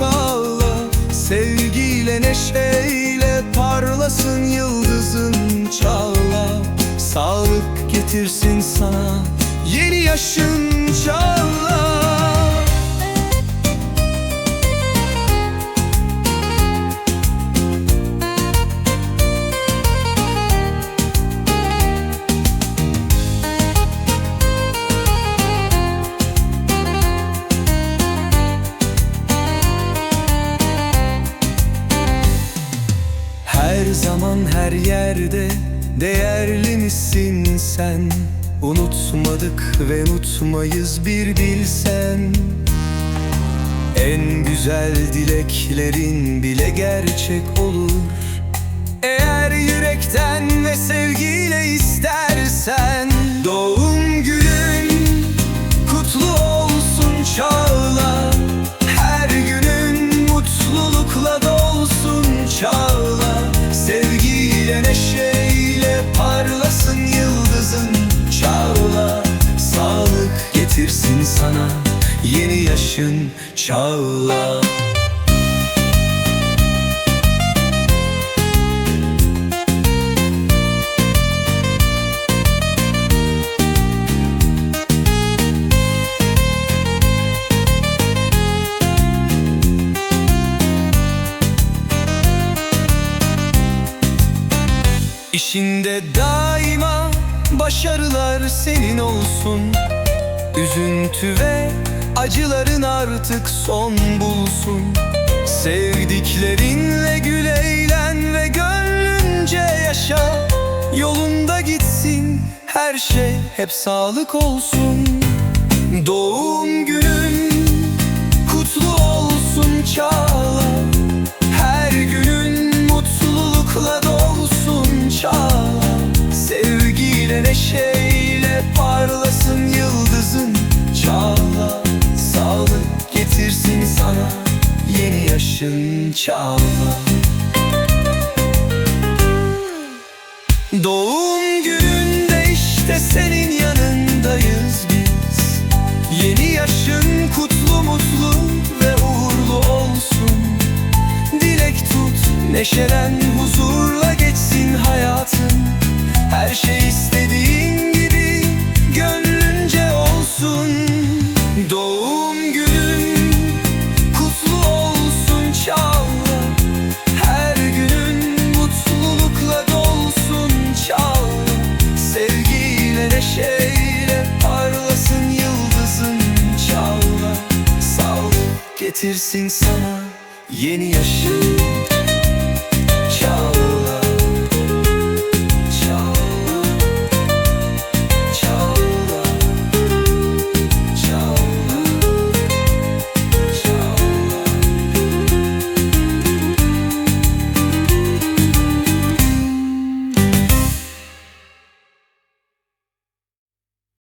maşallah Sevgiyle neşeyle parlasın yıldızın çağla. Sağlık getirsin sana yeni yaşın çağla. Her yerde değerli misin sen? Unutmadık ve unutmayız bir bilsen. En güzel dileklerin bile gerçek olur. Eğer yürekten yaşın çağla. İşinde daima başarılar senin olsun. Üzüntü ve acıların artık son bulsun. Sevdiklerinle gül eğlen ve gönlünce yaşa. Yolunda gitsin her şey hep sağlık olsun. Doğum yeni yaşın çağla. Doğum gününde işte senin yanındayız biz. Yeni yaşın kutlu mutlu ve uğurlu olsun. Dilek tut neşelen huzurla geçsin hayatın. Her şey istediğin getirsin sana yeni yaşın